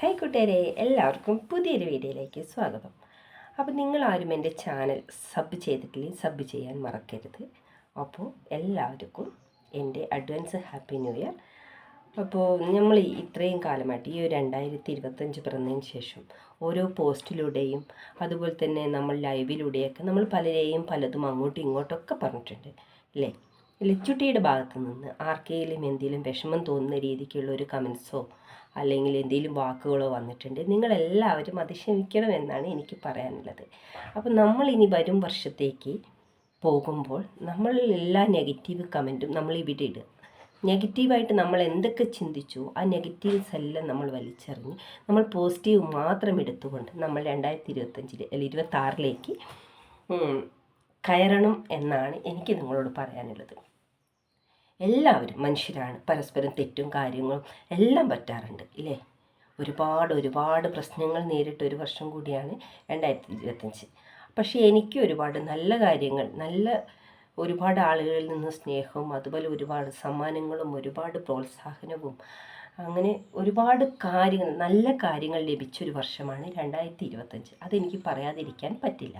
Hi കൂട്ടുകാരെ എല്ലാവർക്കും പുതിയൊരു വീഡിയോയിലേക്ക് സ്വാഗതം. അപ്പോൾ നിങ്ങളാരും എന്റെ ചാനൽ സബ് ചെയ്തിട്ടില്ലെങ്കിൽ സബ് ചെയ്യാൻ മറക്കരുത്. അപ്പോൾ എല്ലാവർക്കും എന്റെ അഡ്വാൻസ് ഹാപ്പി ന്യൂ ഇയർ. അപ്പോൾ നമ്മൾ ഇത്രയും കാലമായിട്ട് ഈ ഒരു രണ്ടായിരത്തി ഇരുപത്തഞ്ച് പിറന്നതിന് ശേഷം ഓരോ പോസ്റ്റിലൂടെയും അതുപോലെ തന്നെ നമ്മൾ ലൈവിലൂടെയൊക്കെ നമ്മൾ പലരെയും പലതും അങ്ങോട്ടും ഇങ്ങോട്ടൊക്കെ പറഞ്ഞിട്ടുണ്ട് അല്ലേ? ലച്ചുട്ടിയുടെ ഭാഗത്ത് നിന്ന് ആർക്കെങ്കിലും എന്തെങ്കിലും വിഷമം തോന്നുന്ന രീതിക്കുള്ള ഒരു കമൻസോ അല്ലെങ്കിൽ എന്തെങ്കിലും വാക്കുകളോ വന്നിട്ടുണ്ട് നിങ്ങളെല്ലാവരും അത് ക്ഷമിക്കണമെന്നാണ് എനിക്ക് പറയാനുള്ളത്. അപ്പോൾ നമ്മൾ ഇനി വരും വർഷത്തേക്ക് പോകുമ്പോൾ നമ്മൾ എല്ലാ നെഗറ്റീവ് കമന്റും നമ്മൾ ഇവിടെ ഇടുക. നെഗറ്റീവായിട്ട് നമ്മൾ എന്തൊക്കെ ചിന്തിച്ചു ആ നെഗറ്റീവ്സ് എല്ലാം നമ്മൾ വലിച്ചെറിഞ്ഞ് നമ്മൾ പോസിറ്റീവ് മാത്രം എടുത്തുകൊണ്ട് നമ്മൾ രണ്ടായിരത്തി ഇരുപത്തഞ്ചിൽ അല്ലെങ്കിൽ ഇരുപത്താറിലേക്ക് കയറണം എന്നാണ് എനിക്ക് നിങ്ങളോട് പറയാനുള്ളത്. എല്ലാവരും മനുഷ്യരാണ്. പരസ്പരം തെറ്റും കാര്യങ്ങളും എല്ലാം പറ്റാറുണ്ട് ഇല്ലേ? ഒരുപാട് ഒരുപാട് പ്രശ്നങ്ങൾ നേരിട്ട് ഒരു വർഷം കൂടിയാണ് രണ്ടായിരത്തി ഇരുപത്തഞ്ച് പക്ഷേ എനിക്ക് ഒരുപാട് നല്ല കാര്യങ്ങൾ നല്ല ഒരുപാട് ആളുകളിൽ നിന്ന് സ്നേഹവും അതുപോലെ ഒരുപാട് സമ്മാനങ്ങളും ഒരുപാട് പ്രോത്സാഹനവും അങ്ങനെ ഒരുപാട് കാര്യങ്ങൾ നല്ല കാര്യങ്ങൾ ലഭിച്ചൊരു വർഷമാണ് രണ്ടായിരത്തി ഇരുപത്തഞ്ച് അതെനിക്ക് പറയാതിരിക്കാൻ പറ്റില്ല.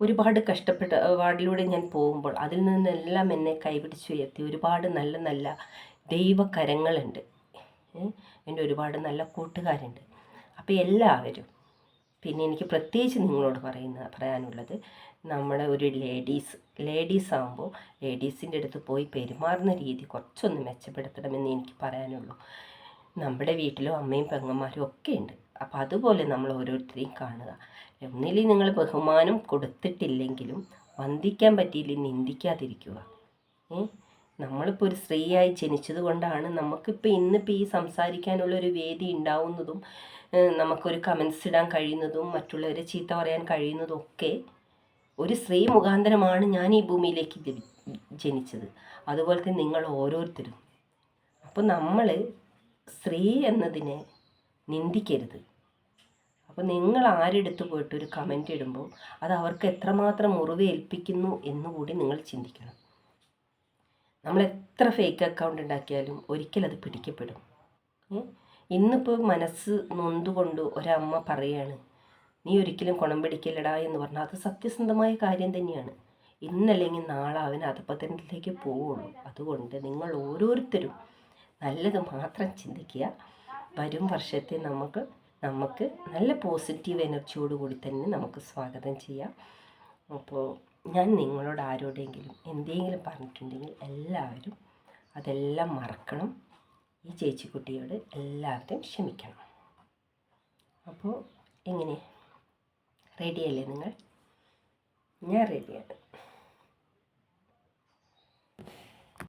ഒരുപാട് കഷ്ടപ്പെട്ട വാർഡിലൂടെ ഞാൻ പോകുമ്പോൾ അതിൽ നിന്നെല്ലാം എന്നെ കൈപിടിച്ച് ഉയർത്തി ഒരുപാട് നല്ല നല്ല ദൈവകരങ്ങളുണ്ട്. എന്റെ ഒരുപാട് നല്ല കൂട്ടുകാരുണ്ട്. അപ്പോൾ എല്ലാവരും പിന്നെ എനിക്ക് പ്രത്യേകിച്ച് നിങ്ങളോട് പറയുന്ന പറയാനുള്ളത് നമ്മുടെ ഒരു ലേഡീസ് ലേഡീസ് ആകുമ്പോൾ ലേഡീസിന്റെ അടുത്ത് പോയി പെരുമാറുന്ന രീതി കുറച്ചൊന്ന് മെച്ചപ്പെടുത്തണമെന്ന് എനിക്ക് പറയാനുള്ളൂ. നമ്മുടെ വീട്ടിലും അമ്മയും പെങ്ങന്മാരും ഒക്കെ ഉണ്ട്. അപ്പോൾ അതുപോലെ നമ്മൾ ഓരോരുത്തരെയും കാണുക. ഒന്നിൽ നിങ്ങൾ ബഹുമാനം കൊടുത്തിട്ടില്ലെങ്കിലും വന്ദിക്കാൻ പറ്റിയില്ല നിന്ദിക്കാതിരിക്കുക. നമ്മളിപ്പോൾ ഒരു സ്ത്രീയായി ജനിച്ചത് കൊണ്ടാണ് നമുക്കിപ്പോൾ ഇന്നിപ്പോൾ ഈ സംസാരിക്കാനുള്ള ഒരു വേദി ഉണ്ടാവുന്നതും നമുക്കൊരു കമൻസ് ഇടാൻ കഴിയുന്നതും മറ്റുള്ളവരെ ചീത്ത പറയാൻ കഴിയുന്നതും ഒക്കെ ഒരു സ്ത്രീ മുഖാന്തരമാണ് ഞാൻ ഈ ഭൂമിയിലേക്ക് ജനിച്ചത്. അതുപോലെ തന്നെ നിങ്ങൾ ഓരോരുത്തരും. അപ്പോൾ നമ്മൾ സ്ത്രീ എന്നതിനെ നിന്ദിക്കരുത്. അപ്പോൾ നിങ്ങൾ ആരെടുത്ത് പോയിട്ട് ഒരു കമന്റ് ഇടുമ്പോൾ അത് അവർക്ക് എത്രമാത്രം മുറിവ് ഏൽപ്പിക്കുന്നു എന്നുകൂടി നിങ്ങൾ ചിന്തിക്കണം. നമ്മൾ എത്ര ഫേക്ക് അക്കൗണ്ട് ഉണ്ടാക്കിയാലും ഒരിക്കലത് പിടിക്കപ്പെടും. ഇന്നിപ്പോൾ മനസ്സ് നൊന്തുകൊണ്ട് ഒരമ്മ പറയാണ് നീ ഒരിക്കലും കുണം പിടിക്കില്ലടാ എന്ന് പറഞ്ഞാൽ അത് സത്യസന്ധമായ കാര്യം തന്നെയാണ്. ഇന്നല്ലെങ്കിൽ നാളെ അവൻ അധപതനത്തിലേക്ക് പോവുള്ളൂ. അതുകൊണ്ട് നിങ്ങൾ ഓരോരുത്തരും നല്ലത് മാത്രം ചിന്തിക്കുക. വരും വർഷത്തെ നമുക്ക് നമുക്ക് നല്ല പോസിറ്റീവ് എനർജിയോടുകൂടി തന്നെ നമുക്ക് സ്വാഗതം ചെയ്യാം. അപ്പോൾ ഞാൻ നിങ്ങളോട് ആരോടെങ്കിലും എന്തെങ്കിലും പറഞ്ഞിട്ടുണ്ടെങ്കിൽ എല്ലാവരും അതെല്ലാം മറക്കണം. ഈ ചേച്ചിക്കുട്ടിയോട് എല്ലാവരും ക്ഷമിക്കണം. അപ്പോൾ എങ്ങനെ? റെഡിയല്ലേ നിങ്ങൾ? ഞാൻ റെഡിയാണ്